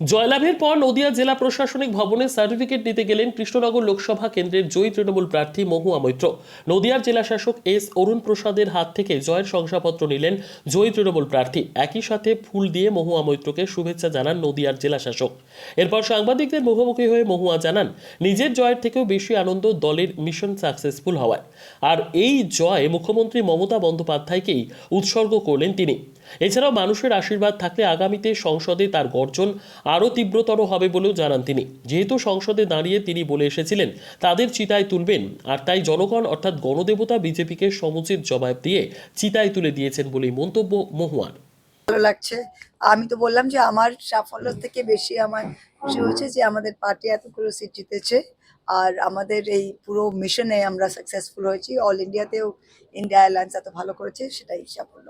জয়লাভের পর নদিয়া জেলা প্রশাসনিক ভবনে সার্টিফিকেট নিতে গেলেন কৃষ্ণনগর লোকসভা কেন্দ্রের জয়ী তৃণমূল প্রার্থী মহুয়া মৈত্র নদিয়ার জেলা শাসক এস অরুণ প্রসাদের হাত থেকে জয়ের শংসাপত্র নিলেন জয়ী তৃণমূল প্রার্থী। একই সাথে ফুল দিয়ে মহুয়া মৈত্রকে শুভেচ্ছা জানান নদিয়ার জেলা শাসক। এরপর সাংবাদিকদের মুখোমুখি হয়ে মহুয়া জানান, নিজের জয়ের থেকেও বেশি আনন্দ দলের মিশন সাকসেসফুল হওয়ায়। আর এই জয় মুখ্যমন্ত্রী মমতা বন্দ্যোপাধ্যায়কেই উৎসর্গ করলেন তিনি। এছাড়াও মানুষের আশীর্বাদ থাকলে আগামীতে সংসদে তার গর্জন আরও তীব্রতর হবে বলেও জানান তিনি। যেহেতু সংসদে দাঁড়িয়ে তিনি বলে এসেছিলেন তাদের চিতায় তুলবেন আর তাই জনগণ অর্থাৎ গণদেবতা বিজেপিকে সমুচিত জবাব দিয়ে চিতায় তুলে দিয়েছেন বলেই মন্তব্য মহুয়ার। ভালো লাগছে। আমি তো বললাম যে আমার সাফল্য থেকে বেশি আমার খুশি হয়েছে যে আমাদের পার্টি এতগুলো সিট জিতেছে আর আমাদের এই পুরো মিশনে আমরা সাকসেসফুল হয়েছি। অল ইন্ডিয়াতেও ইন্ডিয়া অ্যালায়েন্স এত ভালো করেছে সেটাই সাফল্য।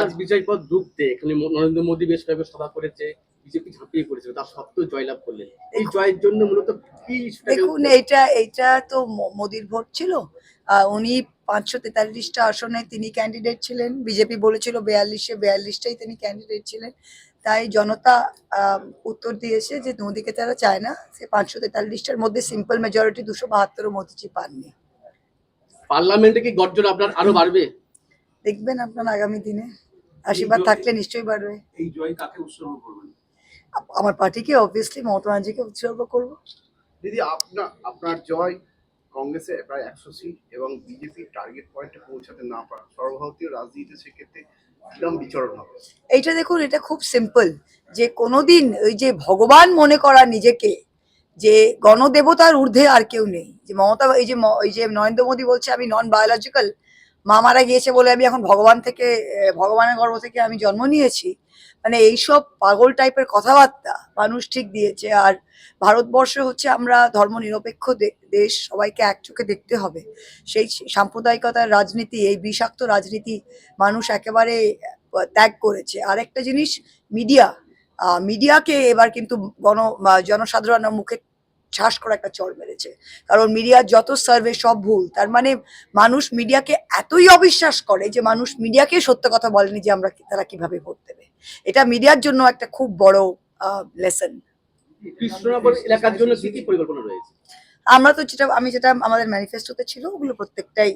আজ বিজয় পথ ডুবতে এখানে নরেন্দ্র মোদী বেশ কয়েকবার সভা করেছে বিজেপি ঝাঁপিয়ে পড়েছিল তার সত্ত্বেও জয়লাভ করলেন। এই জয়ের জন্য মূলত কি দেখুন এইটা এইটা তো মোদির ভোট ছিল। উনি পাঁচশো তেতাল্লিশটা আসনে তিনি ক্যান্ডিডেট ছিলেন। বিজেপি বলেছিল বেয়াল্লিশে বেয়াল্লিশটাই তিনি ক্যান্ডিডেট ছিলেন। তাই জনতা উত্তর দিয়েছে যে মোদিকে তারা চায় না। সে পাঁচশো তেতাল্লিশটার মধ্যে সিম্পল মেজরিটি দুশো বাহাত্তর মোদিজি পাননি। পার্লামেন্টে কি গর্জন আপনার আরও বাড়বে? দেখবেন আপনার আগামী দিনে। আশীর্বাদ থাকলে নিশ্চয়ই বাড়বে। এই জয় কাকে উৎসর্গ করবেন? আমার পার্টিকে অবভিয়াসলি মমতা ব্যানার্জিকে উৎসর্গ করব। দিদি আপনার আপনার জয় কংগ্রেসে প্রায় একশো সিট এবং বিজেপির টার্গেট পয়েন্টে পৌঁছাতে না পারা সর্বভারতীয় রাজনীতিতে সেক্ষেত্রে কিরম বিচরণ হবে? এইটা দেখুন এটা খুব সিম্পল যে কোনোদিন ওই যে ভগবান মনে করা নিজেকে যে গণদেবতার ঊর্ধ্বে আর কেউ নেই। যে মমতা এই যে এই যে নরেন্দ্র মোদী বলছে আমি নন বায়োলজিক্যাল মা মারা গিয়েছে বলে আমি এখন ভগবান থেকে ভগবানের গর্ভ থেকে আমি জন্ম নিয়েছি। মানে এইসব পাগল টাইপের কথাবার্তা মানুষ ঠিক দিয়েছে। আর ভারতবর্ষ হচ্ছে আমরা ধর্মনিরপেক্ষ দে- দেশ, সবাইকে এক চোখে দেখতে হবে। সেই সাম্প্রদায়িকতার রাজনীতি, এই বিষাক্ত রাজনীতি মানুষ একেবারে ত্যাগ করেছে। আরেকটা জিনিস, মিডিয়া। মিডিয়াকে এবার কিন্তু গণ জনসাধারণের মুখে ঠাস করে একটা চড় মেরেছে। কারণ মিডিয়ার যত সার্ভে সব ভুল তার মানে মানুষ মিডিয়াকে এতই অবিশ্বাস করে যে মানুষ মিডিয়াকে সত্য কথা বলেনি যে আমরা তারা কীভাবে ভোট দেবে। এটা মিডিয়ার জন্য একটা খুব বড় লেসন কৃষ্ণনগর এলাকার জন্য কি কি পরিকল্পনা রয়েছে? আমরা তো যেটা আমি যেটা আমাদের ম্যানিফেস্টোতে ছিল ওগুলো প্রত্যেকটাই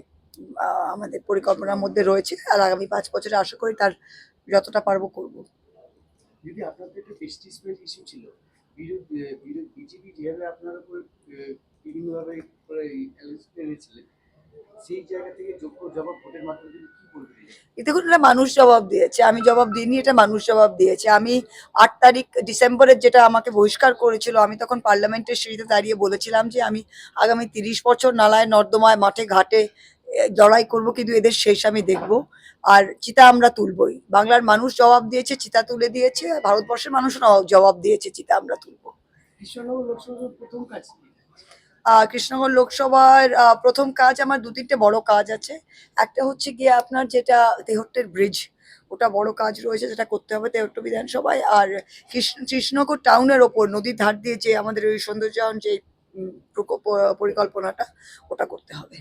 আহ, আমাদের পরিকল্পনার মধ্যে রয়েছে। আর আগামী পাঁচ বছরে আশা করি তার যতটা পারব করব। যদি আপনাদের একটা ছিল। বিজেপি যেভাবে আপনার উপর বিভিন্নভাবে এটা মানুষ জবাব দিয়েছে, আমি জবাব দিইনি, এটা মানুষ জবাব দিয়েছে। আমি আট তারিখ ডিসেম্বরের যেটা আমাকে বহিষ্কার করেছিল, আমি তখন পার্লামেন্টের সিঁড়িতে দাঁড়িয়ে বলেছিলাম যে আমি আগামী তিরিশ বছর নালায় নর্দমায়, মাঠে, ঘাটে লড়াই করব কিন্তু এদের শেষ আমি দেখব। আর চিতা আমরা তুলবই। বাংলার মানুষ জবাব দিয়েছে চিতা তুলে দিয়েছে ভারতবর্ষের মানুষ জবাব দিয়েছে চিতা আমরা তুলবো। কৃষ্ণনগর লোকসভার প্রথম কাজ আমার দু তিনটে বড় কাজ আছে। একটা হচ্ছে গিয়ে আপনার যেটা তেহট্টের ব্রিজ ওটা বড় কাজ রয়েছে যেটা করতে হবে তেহট্ট বিধানসভায়। আর কৃষ্ণ কৃষ্ণনগর টাউনের ওপর নদীর ধার দিয়ে যে আমাদের ওই সৌন্দর্যায়ন যে পরিকল্পনাটা ওটা করতে হবে।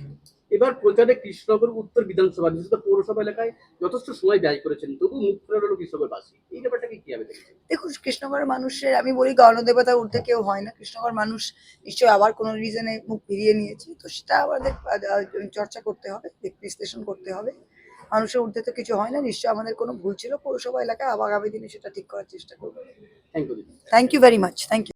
এবার প্রচারে কৃষ্ণনগর উত্তর বিধানসভা বিশেষত পৌরসভা এলাকায় যথেষ্ট সময় ব্যয় করেছেন। তবু মুখ ফেরার হলো কৃষকের বাসী। এই ব্যাপারটাকে কি হবে দেখুন কৃষ্ণনগরের মানুষের আমি বলি গণদেবতার ঊর্ধ্বে কেউ হয় না। কৃষ্ণনগর মানুষ নিশ্চয়ই আবার কোনো রিজনে মুখ ফিরিয়ে নিয়েছে। তো সেটা আমাদের চর্চা করতে হবে বিশ্লেষণ করতে হবে। মানুষের ঊর্ধ্বে তো কিছু হয় না নিশ্চয়ই আমাদের কোনো ভুল ছিল। পৌরসভা এলাকায় আবার আগামী দিনে সেটা ঠিক করার চেষ্টা করব। Thank you thank you very much thank you